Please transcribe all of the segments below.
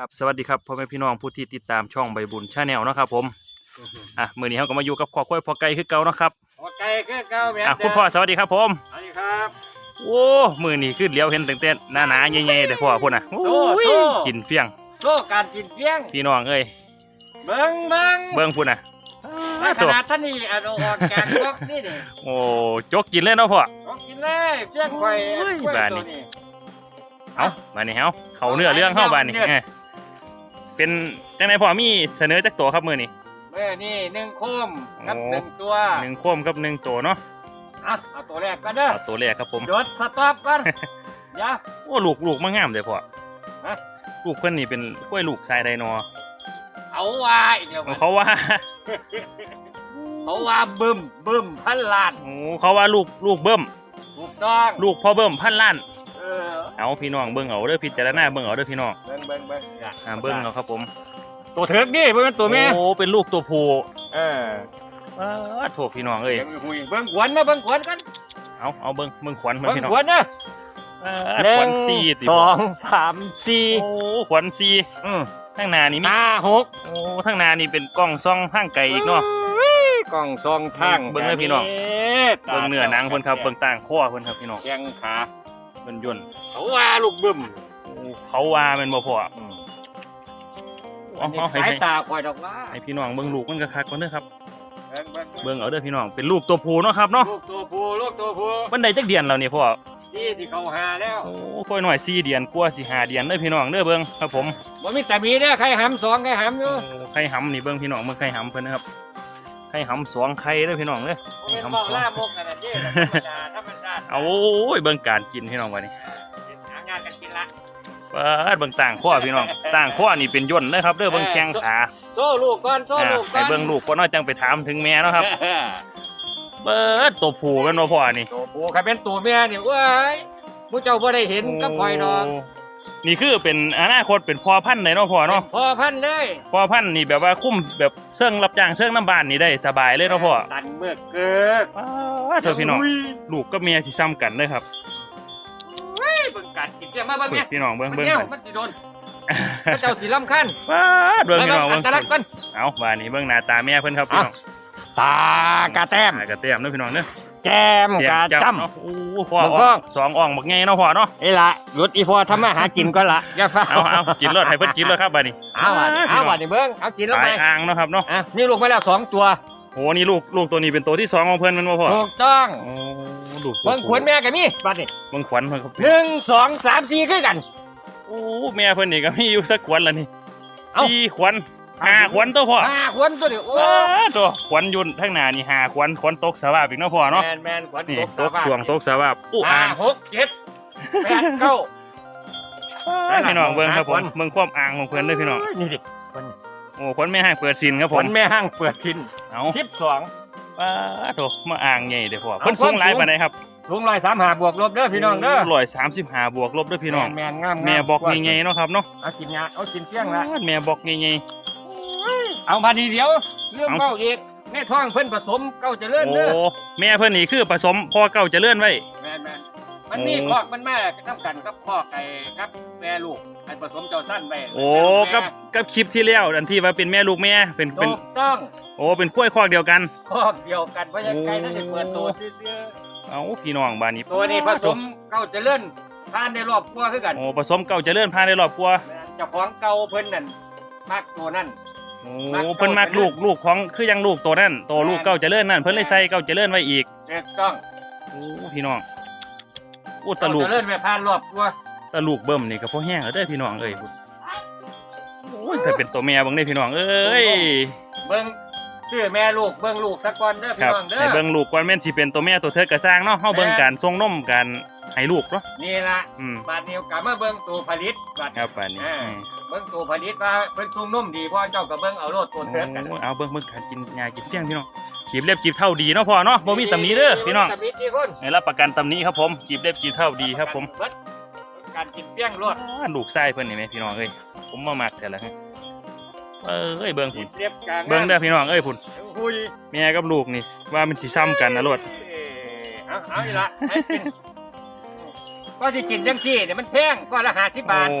ครับสวัสดีครับพ่อแม่พี่น้องผู้ที่ติดตามช่องใบบุญชาแนลนาะครับผมอะมือนี้เขาก็มาอยู่กับขอค่อยพอไก่คือเก่าเนาะครับโอเคคือเก่าแบบอะคุณพ่อสวัสดีครับผมสวัสดีครับโอ้มือนี้คือเลี้ยวเห็นตั้งแต่หน้าหนาๆใหญ่ๆแต่พ่อพุ่นน่ะโซ่โอ้ยโซ่กินเฟี้ยงโซ่การกินเพียงพี่น้องเอ้ยเบิ้งเบิ้งเบิ้งพุ่นน่ะถ้าขตัวนาดท่านนี่อันเอาออกแกงบล็อกนี่นี่โอ้จกกินเลยเนาะพ่อก็กินเลยเพียงไข่โอ้ยกล้วยบ้านนี้ตัวนี้เอามานี่เฮาเขาเนื้อเรื่องเฮาบ้านนี่ เนื้อเอ้ยเป็นจังไดพ่อมีเสนอจักตัวครับมือนี้เมื่อนี่หนึ่งโคมกับโอ้ หนึ่งตัวหนึ่งโคมกับหนึ่งตัวเนาะอะเอาตัวแรกกันเด้อเอาตัวแรกครับผม จดสต็อปก่อน อย่า โอ้ลูกลูกมางามเลยพ่อฮะ ลูกเพื่อนนี่เป็นกล้วยลูกสายไดโนเอาว่าอีกเดียวมันเขาว่า เขาว่าบึ้มบึ้มพันล้านโอ้เขาว่าลูกลูกเบิ้มถูกต้องลูกพ่อเบิ้มพันล้านเออเอาพี่น้องเบิ้งเอาเด้อพิจารณาเบิ้งเอาเด้อพี่น้องเบิ้งเบิ้งเบิ้งอย่าอ่าเบิ้งเอาครับผมตัวเถิกนี่เบิ้งตัวแม่โอ้เป็นลูกตัวผู้เอออ้าโถพี่น้องเอ้ยเบิ้งหุยเบิ้งขวัญมาเบิ้งขวัญกันเอาเอาเบิ้งเบิ้งขวัญมันเบิ้งพี่น้องขวัญนะอ่าขวัญซีติสบ่องสามสี่โอ้ขวัญซีอืมทั้งหนานี่มีห้าหกโอ้ทั้งหนานี่เป็นกล้องซ่องห้างไก่อีกเนาะกล่องซองทางเบิ่งเลยพี่น้องตาเบิ้งเนื้อหนังเพิ่นครับเบิ้งต่างข้อเพิ่นครับพี่น้องแขงขา เบิ้งย่นเขาว่าลูกบึ้มโอ้เขาว่าแมันบ่พออืมเอาเอาให้สายให้ตาคอยดอกว่าให้พี่น้องเบิ้งลูกมันก็คักก่อนเด้อครับ เบิ่งเบิ่งเบิ้งเอาเด้อพี่น้อง เป็นลูกตัวผู้เนาะครับเนาะลูกตัวผู้ลูกตัวผู้มันได้จักเดือนแล้วนี่พ่อที่ที่เขาหาแล้วโอ้ค่อยหน่อยสี่เดือนกว่าสิห้าเดือนเด้อพี่น้องเด้อเบิ้งครับผม บ่มีแต่มีเด้อใครหำสองใครหำอยู่โอ้ไข่หำนี่เบิ้งพี่น้องเบิ้งไข่หำเพิ่นนะครับไข่หำสองไข่เด้อพี่น้องเด้อ บ่เป็นบอกล่ามกกันนะเจ้ธรรมดาธรรมชาติ เอาโอ้ยเบิ้งการกินพี่น้องวันนี้หางานกันกินละเปิดเบิ้งต่างข้อพี่น้องต่างข้อนี่เป็นย่นเด้อครับเด้อเบิ้งแข้งขาโซ่ลูกก่อนโซ่อ่าลูกก่ให้อนเบิ้งลูกก่อนเนาะจังไปถามถึงแม่เนาะครับเปิดตัวผู้แม่นบ่พ่อนี่ตัวผู้ใครเป็นตัวแม่นี่เว้ยผู้เจ้าบ่ได้เห็นกับคอยดอกโนี่คือเป็นอนาคตเป็นพ่อพันธุ์เลยเนาะพ่อเนาะพอพันเลยพ่อพันธุ์นี่แบบว่าคุ้มแบบเชิงรับจ้างเชิงน้ำบานนี่ได้สบายเลยเนาะพ่อตันเมื่อเกิดว้าเถอะพี่น้องลูกกับเมียที่ซ้ำกันเลยครับเฮ้ยเบิ่งกัดกินเสียมาเบิ่งเบิ่เนี่งยพี่น้องเบิ่งมันเบิ่งเนี่ยกันมันสิโดนพระเจ้าสีลำคันว้าเบิ่งพี่น้องไปเบิ่งๆอัตลักษณ์ก่อนเอาบ้านนี้เบิ่งหน้าตาแม่เพิ่นครับพี่น้องตากระแต้มตากระเตียมเนาะพี่น้องเนาะ แก้มกระเตียจ้เนาะโอ้พ่อเบิ่งกล้อง สองอ่องบักไงเนาะพ่อเนาะำไอ้ละหยุดอีพอทำมาหากินก็ละอย่าฟ้าเอาเอากินรถให้เพิ่นกินรถครับบ้านนี้เอาว่ะเอาว่ะนี่เบิ่งเอากินแล้วสาไหมยอ่างเนาะครับเนาะอะนี่ลูกมาแล้วสองตัวโอ้นี่ลูกลูกตัวนี้เป็นตัวที่สองของเพิ่นแมันบ่พ่อถูกต้องโอ้ลูกตัวเบิ่งขวนแม่กับมี่บัดนี้เบิ่งขวัญเพิ่นครับหนึ่งสองสามสี่คือกัน โอ้แม่เพิ่นนี่ก็มีอยู่สักขวัญละนี่เอ้าสี่ขวัญ ห้าขวัญตัวพ่อห้าขวนตัวเดียวโอ้อ้าตัวขวัญยุ่นทั้งหน้านี่ห้าขวัญขวัญตกสวาบอีกเนาะพ่อเนาะแมนแมนขวนนี่ตกตกช่วงตกสวาบอู้ห้าอ่างหกเจ็ดแปดเก้าพี่น้องเบิ่งครับผมขวัญเบิ่งความอ่างของเพิ่นเด้อพี่น้องนี่ดิโอ้ขวัญแม่ให้เปิดสินครับขผวมนแม่ห้างเปิดสินเอาสิบสองป้าโถมาอ่างใหญ่เด้อพ่อเอาเพิ่นสูงหลายความสูงปานใดครับลุงลอยสามหาบวกลบเด้อพี่น้องเด้อร้อยสามสิบห้าบวกลบเด้อพี่น้องแมนงามๆแม่บอกใหญ่ๆเนาะครับเนาะเอากินยาเอากินเที่ยงละแม่บอกใหญ่ เอามาดีเดียวเรื่องเอาเก้าอีกในท้องเพิ่นผสมเก้าเจริๆญโอ้เด้อแม่เพิ่นนี่คือผสมพ่อเก่าเจะเลื่อนไว้ แมนแมนมันมีโอ้คอกมันแม่กับกันกับคอกไอ้ครับแม่ลูกไอ้ผสมเจ้าสั้นไปโอ้กับกับคลิปที่แล้วอันที่ว่าเป็นแม่ลูกแม่เป็นเป็นถูกต้องโอ้เป็นกล้วยคอกเดียวกันคอกเดียวกันเพราะยังไงนั่นจะเปิดตัวซื่อเอาพี่น้องบ้านนี้ๆตัวนี้ผสมเก้าเจริญทานในรอบครัวคือกันโอ้ผสมเก่าเจะเลื่อนพานในรอบครัวแม่นเจ้าของเก่าเพิ่นนั่นมากตัวนั่น โอ้มักเก่าเพิ่นมักลูกลูกของคือยังลูกตัวนั่นตัวลูกเก่าเจะเลื่อนนั่นเพิ่นเลยใส่เก่าเจะเลื่อนไว้อีกถูกต้องโอ้พี่น้องโอ้ตะเก้าลูกเจริญไปผ่านรอบครัวตะลูกเบิ่มนี่ก็พอแห้งแล้วเด้อพี่น้องเอ้ยโอ้ยถ้าเป็นตัวแม่เบิ่งได้อพี่น้องเอ้ยเบิ่งชื่อแม่ลูกเบิ่งลูกสักก่อนเด้อคพี่รับน้องเด้ให้อเบิ่งลูกก่อนแม่นสิเป็นตัวแม่ตัวเธอกระสร้างเนาะเฮาเบิ่งการทรงนมการ ให้ลูกเนาะนี่ล่ะอืมบาดนี้ก็มาเบิ่งตัวผลิตบาดครับป่านนี้อ่าอืมเบิ่งตัวผลิตว่าเพิ่นซุ่มนุ่มดีพ่อเจ้าก็เบิ่งเอาโลดตัวเถิดกันโอ้เอาเบิ่งเบิ่งการกินยากินเฟี้ยงพี่น้องกีบเล็บกีบเท่าดีเนาะพ่อเนาะบ่มีตำหนิเด้อพี่น้องตำหนิที่คนให้รับประกันตำหนิครับผมกีบเล็บกีบเท่าดีครับผมเบิดการกินเปี้ยงโลดอ่าลูกไส้เพิ่นนี่แม่พี่น้องเอ้ยผมมามักแต่ละฮะเอ้ยเบิ่งกิพุ่นนเรียบกลางเบิ่งเด้อพี่น้องเอ้ยพุ่นคุยแม่กับลูกนี่ว่ามันสิซ้ำกันนะโลดเอ้ยเอาเอาอีกละให้เป็น ก็สิกินจังซี่เนี่ยมันแพงก็ละ50บาทโอ้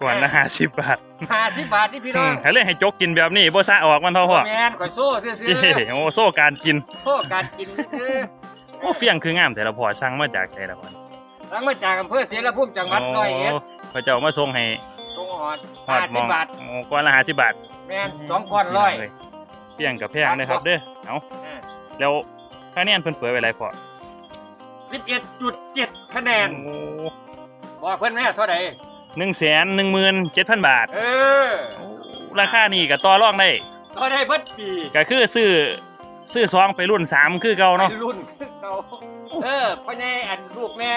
ก่อนละห้าสิบบาทห้าสิบบาทที่พี่อืน้อมงให้เลยให้จกกินแบบนี้บ่ซะออกมันเท่าพ่อแมนข่อยโซ่ซื้อเย้โอ้โซ่การกินๆโซ่การกินซื้อโอ้เฟี้ยงคืองามแต่ละพ่อสั่งมาจากแต่ละพ่อทั้งมาจากอำเภอเสรภูมิจังหวัดร้อยเอ็ดโพระเจ้ามาส่งให้ตรงหอดฮอห้าดมสิอบงบาทโอ้ก่อนละห้าสิบบาทแมนสองก้อนร้อยเฟี้ยงกับแพงเลยครับเด้อเอาแล้วคะแนนเพิ่นเปิดไว้ไรพอ สิบเอ็ดจุดเจ็ดคะแนนโอ้บอกเพื่อนแม่เท่าไหร่หนึ่งแสนหนึ่งหมื่นเจ็ดพันบาท เออราคานี่ก็ต่อรองได้เท่าไหร่เพิ่นปีก็คือซื้อซื้อซองไปรุ่นสามคือเก่าเนาะรุ่นเขาเออพ่อใหญ่อันลูกแม่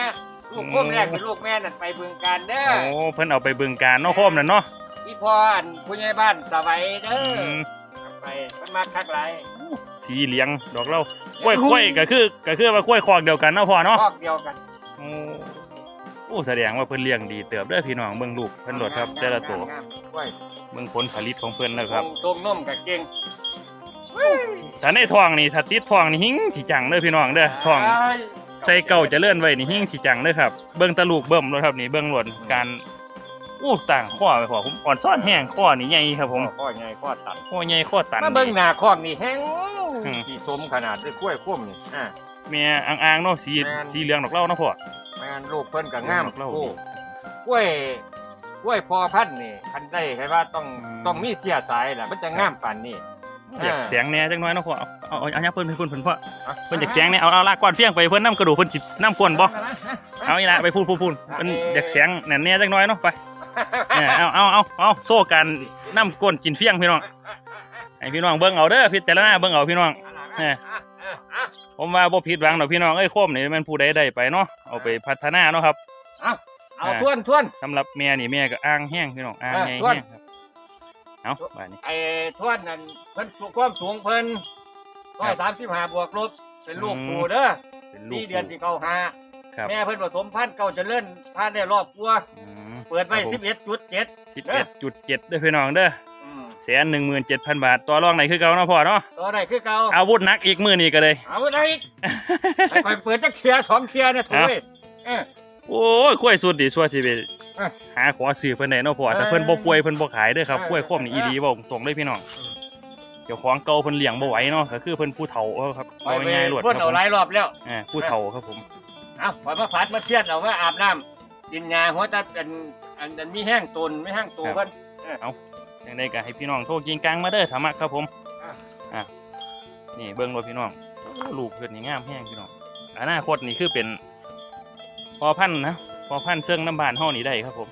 ลูกอืมพ่อแรกเป็นลูกแม่นั่นไปบึงการเด้อ โอ้เพิ่นเอาไปบึงการเนาะโคมนั่นเนาะ อีพ่ออันผู้ใหญ่บ้านสวัยเด้อือม ไปมันมาคักหลาย สีเหลียงดอกเหล้ากล้วยกล้วยก็คือก็คือว่ากล้วยคอกเดียวกันเนาะพ่อเนาะคอกเดียวกันโอ้โอ้แสดงว่าเพิ่นเลี้ยงดีเติบเด้อพี่น้องเบิ่งลูกเพิ่นโลดครับแต่ละตัวงามๆกล้วยเบิ่งผลผลิตของเพิ่นแล้วครับตรงนมกับเก่งถ้าในท้องนี่ถ้าติดท้องนี่หิ้งสิจังเด้อพี่น้องเด้อท้องใจเก่าเจะเลื่อนไว้นี่หิ้งสิจังเลยครับเบิ้งตะลูกเบิ่มเลยครับนี่เบิ้งหลวนการ อู้ต่างข้อไปพอผมอ่อนซ่อนแห้งข้อนี่ใหญ่ครับ ผมข้อใหญ่ข้อตันข้อใหญ่ข้อตันมาเบิ่งหน้าคอกนี่แห้งอืมสีสมขนาดด้วยกล้วยข้มนี่อ่าเมียอ่างๆเนาะสีแม่นสีเหลืองดอกเหล้าเนาะพ่อแม่นลูกเพิ่นก็งามเล่าโอ้กล้วยกล้วยพอพันธุ์นี่คันได้ใครว่าต้องอืมต้องมีเสียสายล่ะมันจะงามปานนี้อยากเสียงแหน่จังน้อยเนาะพ่อเอาเอาเอาเอาอย่าเพิ่นเพิ่นเพิ่นเพิ่นพ่ออะเพิ่นอยากเสียงแหน่เอาเอาลากก้อนเฟี้ยงไปเพิ่นน้ำกระดูกเพิ่นสิน้ำก้นบ่เอาอีละไปพูดพูดพูดเพิ่นอยากเสียงแหน่แหน่จังน้อยเนาะไป เออเอาเอาเอาเอาโซ่กันน้ำก้นกินเฟี้ยงพี่น้องให้พี่น้องเบิ่งเอาเด้อพิจารณาเบิ่งเอาพี่น้องแหม่ผมว่าบ่ผิดหวังดอกพี่น้องเอ้ยโคมนี่แมันผู้ใดได้ไปเนาะเอาไปพัฒนาเนาะครับเอาเอาอ่าทวนทวนสำหรับแม่นี่แม่ก็อ้างแห้งพี่น้องอ้างอ่าใหญ่ทวนแห้งครับเอาบาดนี้ไอ้ทวนนั่นเพิ่นสูงความสูงเพิ่นร้อยสามสิบห้าบวกลบเป็นลูกอืมปูเด้อเป็นลูนี่กเดือนสิเข้าหาครับแม่เพิ่นผสมพันธุ์เก่าเจะเลื่อนพันธุ์ได้รอบกัวอืม เปิดไว้สิบเอ็ดจุดเจ็ดสิบเอ็ดจุดเจ็ดเด้อพี่น้องเด้ออืมแสนหนึ่งหมื่นเจ็ดพันบาทตัวรองไหนคือเก่าเนาะพ่อเนาะตัวใดคือเก่าอาวุธหนักอีกมือนี่ก็เลยเอาได้อีกให้ข่อยเปิดจักเทียร์สองเทียร์เนี่ยถูกไหมเออโอ้ยกล้วยสุดดิชัวสิไปอะหาขอซื้อเพิ่นได้เนาะพ่อแต่เออเพิ่นบ่ป่วยเพิ่นบ่ขายเด้อครับเออกล้วยโคมนี่อีหลีบ่ตรงเลยพี่น้องเจ้าของเก่าเพิ่นเลี้ยงบ่ไหวเนาะก็คือเพิ่นผู้เฒ่าครับไปเอาไปง่ายๆรวดคพ่รันบผเอามหลายรอบแล้วอ่าผู้เฒ่าครับผมเอาข่อยมาผัดมาเทียดเอามาอาบน้ำ กินยาหัวตาเป็นอันอันมีแห้งตนไม่แห้งตัวเพิ่นยังไงก็ให้พี่น้องโทรกินกลางมาเด้อธรรมะครับผมอะ อะนี่เบิ้งรถพี่น้องโอ้ลูกเพิ่นนี่งามแห้งพี่น้องอนาคตนี่คือเป็นพอพันธุ์นะพอพันธุ์เสื่องน้ำบานห้อนี้ได้ครับผม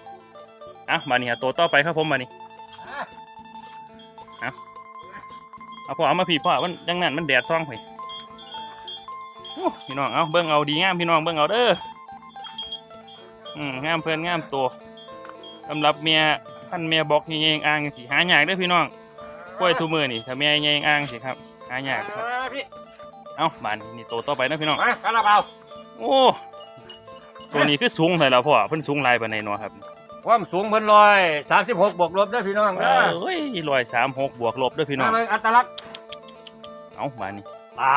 อะมานี่ฮะตัวต่อไปครับผมมานี่เอาพอเอามาผีพ่อมันดังนั้นมันแดดซ่องไปโอ้พี่น้องเอาเบิ้งเอาดีงามพี่น้องเบิ้งเอาเด้อ อืมงามเพื่อนงามตัวสำหรับเมียพันธุ์เมียบอกนี่เองอ่างสิหายากเด้อพี่น้องกล้วยทูมือนี่ถ้าแม่ยังอ้างสิครับหายากครับอ่าพี่เอ้าบานนี่โตต่อไปนะพี่น้องมาคาราบาวโอ้ตัวนี้คือสูงเลยแล้วพ่อเพิ่นสูงหลายปานใดเนาะครับความสูงเพิ่นลอยสามสิบหกบวกลบได้อพี่น้องเอนะ้ยร้อยสามหกบวกลบเด้วยพี่น้องมาเบิ่งอัตลักษณ์เอ้าบานนี้ตา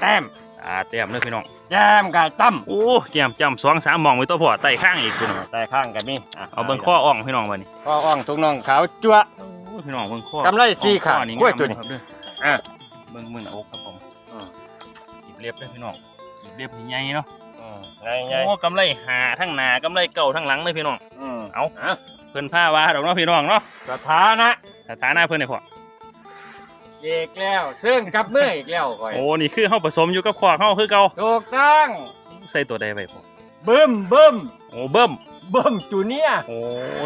แต้ม อ่าเต็มเลยพี่น้องแก้มไก่ตั้มโอ้แก้มจำสองสามหมองไว้ตัวพ่อไต่ข้างอีกพี่น้องแต่ข้างกันนี่ะเอาเบิ่งข้ออ่องพี่น้องบานนี้ข้ออ่องทุกน้องขาวจั๊วะโอ้พี่น้องเบิ่งข้อกำไรสี่ขาข้อนี่กล้วยงามตัวนี้ครับเด้ออะเบิ่งมือหน้าอกครับผมอืมกีบเรียบเด้อพี่น้องกีบเรียบนี่ใหญ่เนาะอืมไงไงโอ้กำไรหาทั้งหน้ากำไรเก่าทั้งหลังเลยพี่น้องอืมเอาอะเพิ่นผ้าว่าดอกเนาะพี่น้องเนาะสถานะสถานะเพิ่นได้พอ เอกแล้วซึ่งกับเมื่ออีกแล้วก่อยโอ้นี่คือเฮาผสมอยู่กับขวากเฮาคือเก่าถูกต้องใส่ตัวใดไว้พอเบิ่มเบิ่มโอ้เบิ่มเบิ่มจูเนียร์โอ้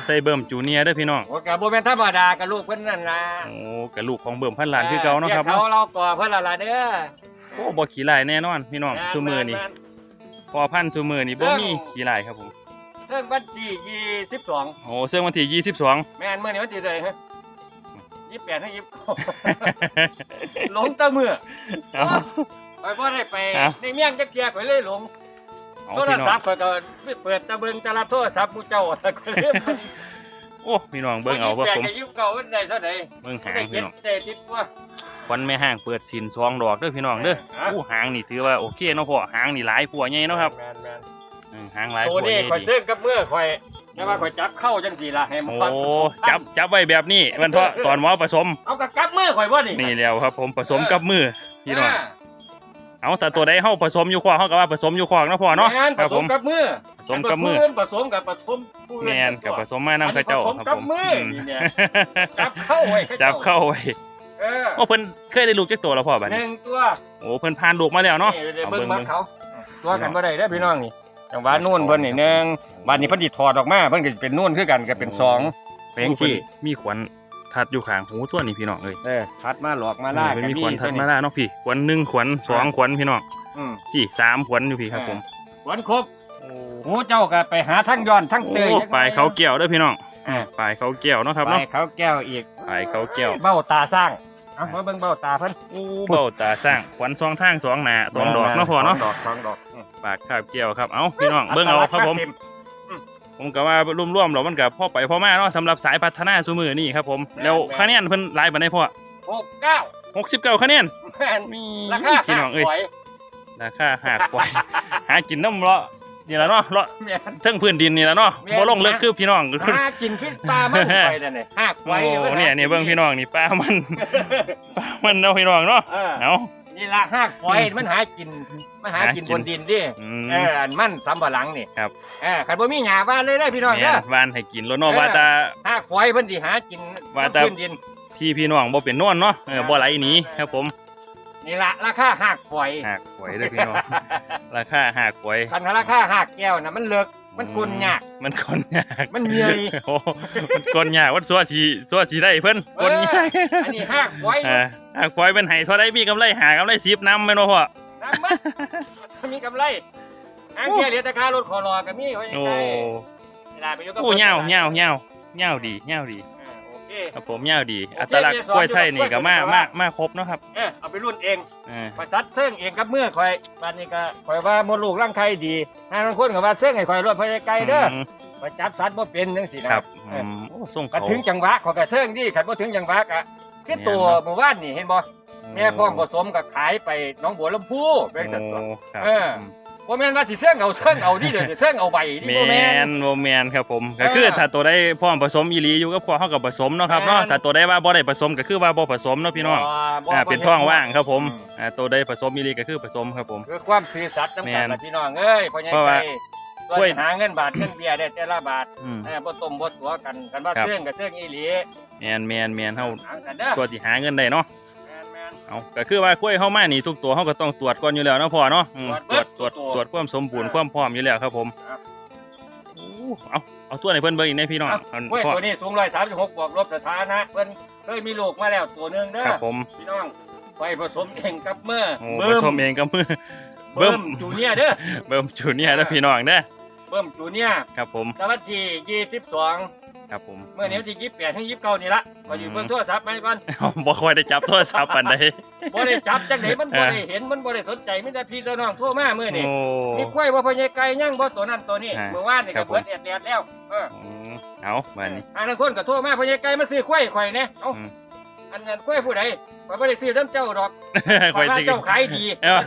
ใส่เบิ่มจูเนียร์เด้อพี่น้องโอ้กับโบแมนธรรมดากับลูกเพิ่นนั่นล่ะโอ้กับลูกของเบิ่มพันล้านคือเก่าเนาะครับรียกเนาะเขาเราก่อเพิ่นละล่ะเด้อโอ้บ่ขี้ลายแน่นอน พี่น้องซุมื้อนี่แม่นพอพันซุมื้อนี่บ่มีขี้ลายครับผมๆเรื่องบัญชียี่สิบสองโอ้เสื้อวันที่22แม่นเมื่อนี้วันที่เท่าไหร่ฮะ ยี่สิบแปดให้ยี่สิบหลงแตะเมื่อเอา ไปพ่ได้ไปเอาในเมี่ยงจักเกียร์ข่อยเลยหลงเอาโทรพี่น้อศังพท์ข่อยก็เปิดตะเบิงตะละโทรศัพท์มูเจ้าข่อยเลยโอ้พี่น้องเบิ่งเอาว่าผมยี่สิบแปดกับยี่สิบเก้ามันได้เท่าไหร่เบิ่งหางได้พี่เจ็ดน้องได้ติดว่า ควันแม่ห้างเปิดสินซองดอกเด้อพี่น้องเด้อฮะโอ้หางนี่ถือว่าโอเคเนาะพ่อหางนี่หลายผัวใหญ่เนาะครับแมนแมนอืมหางหลายตัวผัวใหนี้ญ่ข่อยดีซื้อกับเมื่อข่อย แต่ว่าข่อยจับเข้าจังสี่ล่ะให้มันโอ้ จับจับไว้แบบนี้มันเพราะตอนหมอผสม เอากับกับมือข่อยบ่นี่นี่แล้วครับ ผมผสมกับมือพี่น้องาเอาแต่ตัวใดเฮาผสมอยู่ขวางเฮาก็ว่าผสมอยู่ขวางนะพ่อเนาะแม่นคผรับสผมมกับมือผสมกับมือผสมกับผสมผู้แมเล่นกับผสมมานำอันข้านี้ผเจ้าสมครับกับผมมืออืมนี่เนี่ยจับเข้าไว้ข้จับเข้าไว้เออโอ้เพิ่นเคยได้ลูกจักตัวแล้วพ่อบัดหนี้นึ่งตัวโอ้เพิ่นผ่านลูกมาแล้วเนาะนี่เดี๋ยวเอาเบิ่งเบิ่งมาเบิ่งเขาตัวกันบ่ได้เด้อพี่น้องนี่ จังหวะนู่นเพิ่นนี่หนึ่งบัดนี้เพิ่นสิถอดออกมาเพิ่นก็สิเป็นนู่นคือกันก็เป็นสองเป็นจังซี่มีขวัญทัดอยู่ข้างหูตัวนี้พี่น้องเอ้ยเออทัดมาหลอกมาล่าเพิ่นกันมีนี่ขวัญทัดเพิ่นมานี่ล่าเนาะพี่ขวัญหนึ่งขวัญสองขวัญพี่น้องอืมพี่สามขวัญอยู่พี่ครับผมขวัญครบหูเจ้าก็ไปหาทั้งย้อนทั้งเตยโอ้ปลายเขาแก้วเด้อพี่น้องอ่าปลายเขาแก้วเนาะครับไปเนาะเขาแก้วอีกปลายเขาแก้วเบ้าตาสร้างเอามาเบิ่งเบ้าตาเพิ่นโอ้เบ้าตาสร้างขวัญสองทางสองหน้าสองดอกเนาะพ่อเนาะสงดอกสองดอกอืม ปากคาบแก้วครับ เอ้าพี่น้องเบิ่งเอาครับผมต็ผมก็ว่ารวมๆแล้วมันก็พ่อไปพ่อมาเนาะสำหรับสายพัฒนาซูมือนี่ครับผม แล้วคะแนนเพิ่นหลายปานใดพ่อหกเก้า69คะแนนแม่นมีราคาพี่น้องเอ้ยฝอยราคาหากควายหากินน้ำเลาะนี่แหละเนาะเลาะแม่นเทั้งพื้นดินนี่แหละเนาะแม่นบ่ลงเลิกคือพี่น้องก็คือหากินขึ้นปลามันไปนั่นนี่หากไฟโอ้เนี่ยเนี่ยเบิ่งพี่น้องนี่ป้ามันป้ามันเนาะพี่น้องเนาะเออเอา นี่ละหากไฟมันหากินมันหากินหากินบนดินดิอืม เอออันมันสำปะหลังนี่ครับ เออคันบ่มีหญ้าว่าเลยได้อพี่น้องแม่เด้อนวานให้กินแล้วเนาะเออ ว่าแตาหากไฟเพิ่นสิหากินว่าแต่ พื้นดิน ที่พี่น้องบ่เป็นนวลเนาะเออบ่ไหลหนีครับผมนี่ละราคาหากไฟหากหวยเด้อพี่น้อง ราคาหากหวย คันราคาหากแก้วน่ะมันเลิกมันกุนยาก มันคนยากมันเหนื่อยโอ้มันกลยากวัดสัวสีสัวสีได้เพิ่นกลยากอันนี้หากไฟเออหากหวยเป็นไห้เท่าไดมีกำไรหากำไร10นำแม่นบ่พ่อน้ำมันมีกำไรหางเที่ยวเหลือแต่ค่ารถขอรอก็มีไว้โอ้ใกล้เวลาไปอยู่กับโอ้เงาเงาเงาเงาดีเงาดี อ่าโอเคครับผมเงาดีโอเคอัตลักษณ์กล้วยไทยนี่ก็มามามาครบเนาะครับเออเอาไปรุ่นเองเออไปซัดเสื่องเองกับมือข่อยบ้านนี้ก็ข่อยว่ามดลูกร่างไข่ดีทางบางคนก็ว่าเสื่องให้ข่อยรถไปไกลๆเด้อมไปจับสัตว์บ่เป็นจังซี่นะ ครับเออือมโอ้ส่งก็เขา ถึงจังหวะข่อยก็เสื่องดีคันบ่ถึงจังหวะก็คือตัวหมู่บ้านนี่เห็นบ่แม่พ้องผสมก็ขายไปหน้องบัวลำพูเป็นสัตว์ตัว โอ้ครับเออ บ่แม่นว่าสิเสื่องเอาเสื่องเอานี่เด้อเสื่องเอาใบนี่แมบ่แม่น นโมแมนครับผมเออก็คือถ้าตัวได้พร้อมผสมอีหลีอยู่กับพวกเขากับผสมเนาะครับเนาะแม่น ถ้าตัวได้ว่าบ่ได้ผสมก็คือว่าบ่ผสมเนาะพี่น้องบ่บ่อ่าบ่เป็นท้องว่างครับผมอืมอ่าตัวได้ผสมอีหลีก็คือผสมครับผม คือความซื่อสัตย์นำแม่กันนนะพี่น้องเอ้ยพ่อใหญ่เพราะว่าใจตัวจะหาเงินบาทเงินเบียร์ได้แต่ละบาทอืม เออบ่ต้มบ่ตัวกันกันว่าครับ เสื่องกับเสื่องอีหลีแมนแมนแมนเฮาหางกันเด้อตัวสิหาเงินได้เนาะแม่นแม่น เอาก็คือว่ากล้วยเฮามานี่ทุกตัวเฮาก็ต้องตรวจก่อนอยู่แล้วเนาะพ่อเนาะอืมตตรรววจจเบิตรวจดตรวจความสมบูรณ์ความพร้อมอยู่แล้วครับผมครับ โอ้เอาเอาตัวไหนเพิ่นเบิ่งอีกแน่พี่น้องเอ้าเอากล้วยพ่อตัวนี้สูง136บวกลบสถานะเพิ่นเคยมีลูกมาแล้วตัวหนึงเด้อครับผมพี่น้องไปผสมเองกับมือโอ้ผสมเองกับมือ เบิ่เบิ่ม มจูเนียร์เด้อ เบิ่มจูเนียร์เด้อพี่น้องเด้อเบิ่มจูเนียร์ครับผมสวัสดี22 ครับผมเมื่อนี้วันที่28ถึง29นี่ละก็อยู่เบิ่งโทรศัพท์มาก่อนบ่ค่อยได้จับโทรศัพท์ปานใดบ่ได้จับจังไดมันบ่เออได้เห็นมันบ่ได้สนใจมีแต่พี่ตัวน้องโทรมามื้อนี้โอ้มีควายบ่พญาไก่ยังบ่ตัวนั้นตัวนี้อ่าเมื่อวานนี่ครัก็บผมเปิดแอดแดดแล้วเอออืมเอามานี่อันนั้นคนก็โทรมาพญาไก่มาซื้อควายข่อยแน่เอ้าอืมอันนั้นควายผู้ใดข่อยบ่ได้ซื้อนํเจ้าดอกค่อยว่าสิเจ้าขายดีเออ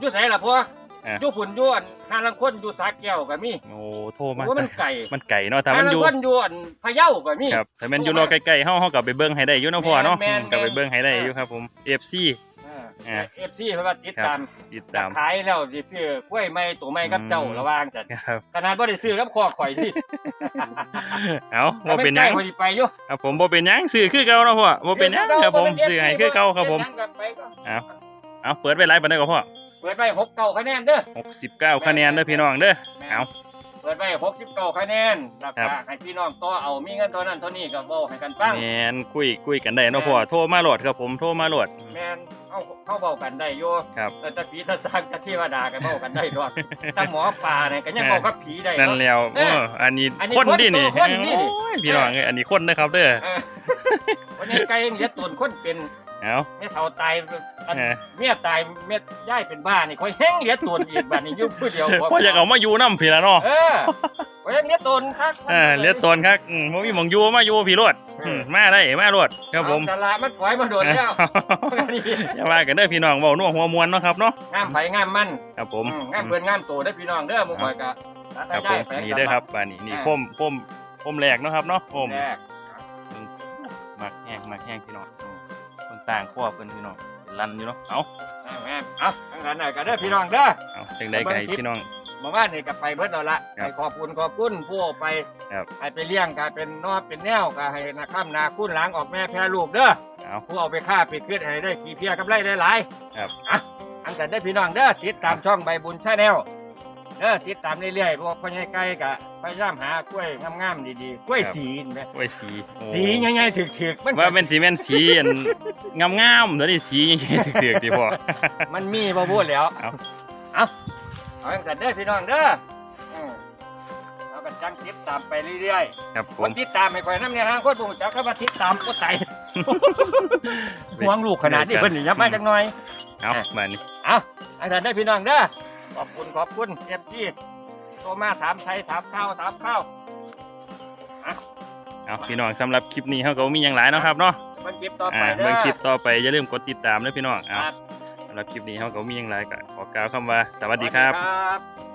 อยู่ไสล่ะพ่อเอออยู่ฝุ่นอยู่อันหาลังคนอยู่สาแก้วก็มีโอ้โทรมาโอ้มันไก่มันไก่เนาะถ้าหามันลัองยู่คนอยู่อันพะเยาก็มี ครับถ้ามันอยู่รอใกล้ๆเฮาเฮาก็ไปเบิ่งให้ได้อยู่เนาะพ่อเนาะแม่นอืมก็ไปเบิ่งให้ได้แม่นอยู่ครับผม FC เอออ่าเอฟซีเพิ่นว่าติดตามติดตามขายแล้วสิซื้อควายใหม่ตัวใหม่กับเจ้าอืมระหว่างจัดครับ ขนาดบ่ได้ซื้อกับคอข่อยที่เอาบ่เป็นหยังข่อยสิไปอยู่ครับผมบ่เป็นหยังซื้อคือเก่าเนาะพ่อบ่เป็นหยังครับผมซื้อให้คือเก่าครับผมเฮ็ดหยังก็ไปก็เอาเปิดไว้หลายปานใดก็พ่อเปิดไปหกเก้าคะแนนเด้อ69คะแนนเด้อพี่น้องเด้อเอาเปิดไปหกสิบเก้าคะแนนราครัคาบให้พี่น้องต่อเอามีเงินเท่านั้นเท่านี้ก็เว้าให้กันฟังแม่นคุยคุยกันได้เนาะพ่อโทรมาโหลดครับผมโทรมาโหลดแม่นเอาเข้าเว้ากันได้อยู่ครับแต่ถ้าผีถ้าสร้างถ้าเทวดาก็เว้ากันได้ดอกถ้าหมอปลาเนี่ยก็ยังเว้ากับผีได้นั่นเนาะแล้วเอ้ยโอ้อันนี้อันนี้คนดินี่คนนี่โอ้ยพี่น้องเอ้ยอันนี้คนนะครับเด้อเออวันนี้ไก่เลี้ยงตนคนเป็น เอาแม่เฒ่าตายอันเออเมียตายเมียย่ายเป็นบ้านี่ค่อยแห้งเลี้ยงตนอีกบัดนี้อยู่ผู้เดียวพ่ออยากเอามาอยู่น้ำพี่ละเนาะเออค่อยเลี้ยงตนครับเออเลียดตนครับอืมบ่มีหมองอยู่มาอยู่พี่รวดอืมมาได้มาโลดครับผมตลาดมันฝอยมาโดนแล้วอย่าว่ากันเด้อพี่น้องเว้านัวหัวมวนเนาะครับเนาะงามไผงามมันครับผมอืมงามเพื่อนงามโตได้อพี่น้องเด้อหมุข่อยกะครับผมนี่เด้อครับบ้านนี้นี่โคมโคมโคมแหลกเนาะครับเนาะโคมแรกมักแห้งมักแห้งพี่น้องคน ต่างขั้วเพิ่นพี่น้องลันอยู่เนาะเอาแม่เอาทั้งนั้นน่ะก็เด้อพี่น้องเด้อ เอาจังใดก็ให้พี่น้องเมื่อวานนี่ก็ไปเบิดแล้วละครับให้ขอบคุณขอบคุณผู้เอาไปครับ ให้ไปเลี้ยงก็เป็นนอบเป็นแนวก็ให้นาข้ามนาคุ้นล้างออกแม่แพ้ลูกเด้อเอา ผู้เอาไปฆ่าปิดขึ้นให้ได้ขี่เพียกับไรหลายๆครับ อะอันกันได้อพี่น้องเด้อติดตามช่องใบบุญชาแนล เด้อติดตามเรื่อยๆพวกพ่อใหญ่ไก่ก็พยายามหากล้วยงามๆดีๆกล้วยสีนี่แหมไว้สีโอ้สีใหญ่ๆถึกๆมันว่าเป็นสีแม่นสีอันงามๆแล้วนี่สียังไงถึกๆดีพอ มันมีบ่พูดแล้วเอา เอาเอาอันกันเด้อพี่น้องเด้ออืมเอากันจังติดตามไปเรื่อยๆครับผคนม ติดตามไม่ค่อยน้ำเนี่ยฮะคนผู้จักเข้ามาติดตามก็ใส่ห่วงลูกขนาดนี้เพิ่นนี่ยับมาจังหน่อย เอามานี่เอาอาจารย์ได้พี่น้องเด้อ ขอบคุณขอบคุณเอฟซีโทรมาถามไทยถามข้าวถามข้าวเอาพี่น้องสำหรับคลิปนี้เขาก็บ่มีอย่างหลายเนาะครับเนาะเบิ่งคลิปต่อไปอ่าเด้อเบิ่งคลิปต่อไปอย่าลืมกดติดตามด้วยพี่น้องคเอารับสำหรับคลิปนี้เขาก็บ่มีอย่างหลายก็ขอกล่าวคำว่าสวัสดีครับสวัสดีครับ